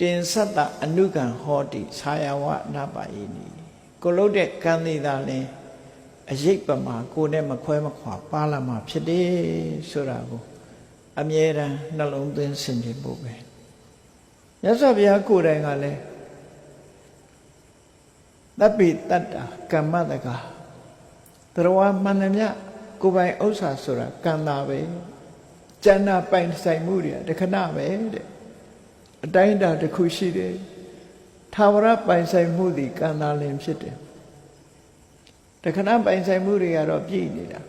တင်သတ္တအနုကံဟောတိဆာယဝနာပါယိနိကိုလို့တဲ့ကံသေးတာလဲအရေးပမာကိုနဲ့မခွဲမခွာပါလာမှာဖြစ်တယ်ဆိုတာကိုအမြဲတမ်းနှလုံးသွင်းဆင်ခြင်ဖို့ပဲမြတ်စွာဘုရားကိုယ်တိုင်ကလည်းတပ္ပိတတ္တာကမ္မတကတရဝမှန်သမျှကိုယ်ပိုင်ဥစ္စာဆိုတာကံတာပဲကျန်တာပိုင်ဆိုင်မှုတွေတခဏပဲတဲ့ အတိုင်းအတာတစ်ခုရှိတယ်သာဝရပိုင်ဆိုင်မှုဒီကံတာလင်ဖြစ်တယ်တခဏပိုင်ဆိုင်မှုတွေကတော့ပြည့်နေတာ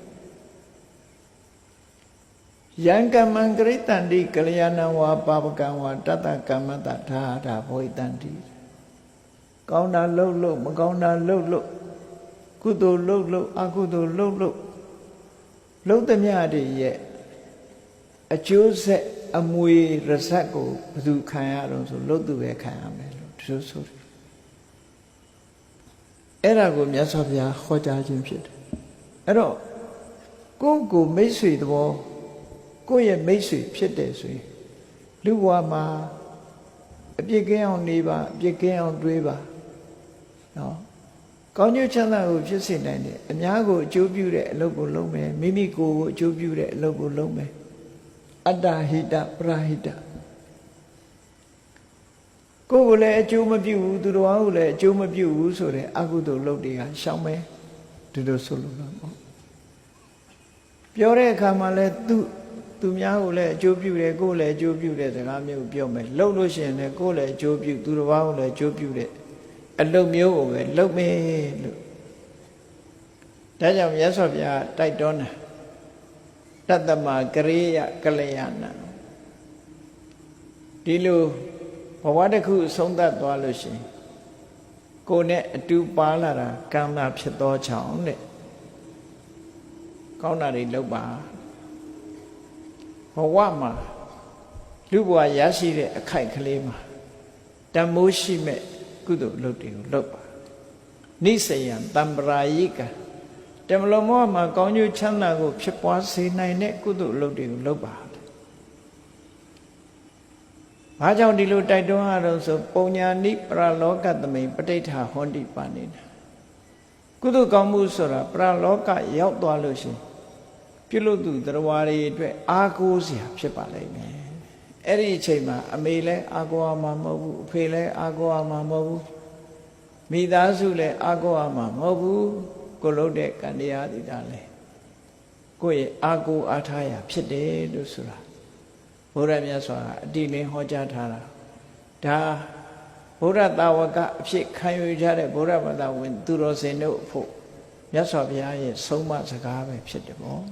ယံကမ္မံကရိတန္တိကလျာဏဝါပါပကံဝါတတ္တကမ္မတထာတာဘောဟိတန္တိကောင်းတာလှုပ်လှုပ်မကောင်းတာလှုပ်လှုပ်ကုသိုလ်လှုပ်လှုပ်အကုသိုလ်လှုပ်လှုပ်လှုပ်သမျှတွေရဲ့ အကျိုးဆက်အမွေရစက်ကိုဘယ်သူခံရတော့ဆိုလှုပ်သူပဲခံရမယ်လို့ဒီလိုဆိုတယ်အဲ့ဒါကိုမြတ်စွာဘုရားဟောကြားခြင်းဖြစ်တယ်အဲ့တော့ကိုယ့်ကိုမိတ်ဆွေသဘောကိုယ့်ရဲ့မိတ်ဆွေဖြစ်တယ်ဆိုရင်လူဘဝမှာအပြစ်ကင်းအောင်နေပါအပြစ်ကင်းအောင်တွေးပါနော်ကောင်းကျိုးချမ်းသာကိုဖြစ်စေနိုင်တယ်အများကိုအကျိုးပြုတဲ့အလုပ်ကိုလုပ်မယ်မိမိကိုယ်ကိုအကျိုးပြုတဲ့အလုပ်ကိုလုပ်မယ် အတ္တဟိတပရဟိတကိုယ်ကိုလည်းအကျိုးမပြုဘူးသူတော်ဘာကိုလည်းအကျိုးမပြုဘူးဆိုတဲ့အကုသိုလ်လုပ်တွေကရှောင်မယ်ဒီလိုဆိုလို့တော့ပေါ့ပြောတဲ့အခါမှာလည်းသူသူများကိုလည်းအကျိုးပြုတယ်ကိုယ်လည်းအကျိုးပြုတဲ့စကားမျိုးပြောမယ်လှုပ်လို့ရှိရင်လည်းကိုယ်လည်းအကျိုးပြုသူတော်ဘာကိုလည်းအကျိုးပြုတဲ့အလုပ်မျိုးကိုပဲလုပ်မယ်လို့ဒါကြောင့်မြတ်စွာဘုရားတိုက်တွန်းတာ တတ္တမကရိယကလျာဏဒီလိုဘဝတစ်ခုဆုံးသက်သွားလို့ရှိရင်ကိုယ်နဲ့အတူပါလာတာကံတာဖြစ်သောကြောင့်တဲ့ကောင်းတာတွေလုပ်ပါဘဝမှာလူဘဝရရှိတဲ့အခိုက်ကလေးမှာတမိုးရှိမဲ့ကုသိုလ်လုပ်တွေကိုလုပ်ပါနိစယံတံပရာယိက တမလုံးမောမှာကောင်းကျိုးချမ်းသာကိုဖြစ်ပွားစေနိုင်တဲ့ကုသိုလ်လုပ်တွေကိုလုပ်ပါဘာကြောင့်ဒီလိုတိုက်တွန်းရတော့ဆိုပုံညာနိပရလောကသမိန်ပဋိဋ္ဌာဟောတိပါနေတာကုသိုလ်ကောင်းမှုဆိုတာပရလောကရောက်သွားလို့ရှိရင်ပြုလို့သူတရားတွေအတွက်အာကိုးစရာဖြစ်ပါလိမ့်မယ်အဲ့ဒီအချိန်မှာအမေလည်းအာကိုရမှာမဟုတ်ဘူးအဖေလည်းအာကိုရမှာမဟုတ်ဘူးမိသားစုလည်းအာကိုရမှာမဟုတ်ဘူး ကိုလုံးတဲ့ကံတရားတွေဒါလည်းကိုယ့်ရဲ့အာကိုအားထားရာဖြစ်တယ်လို့ဆိုတာဘုရားမြတ်စွာအတိလင်းဟောကြားထားတာဒါဘုရားတာဝကအဖြစ်ခံယူကြတဲ့ဘုရားဘာသာဝင် သူတော်စင်တို့အဖို့မြတ်စွာဘုရားရဲ့ဆုံးမစကားပဲဖြစ်တယ်ပေါ့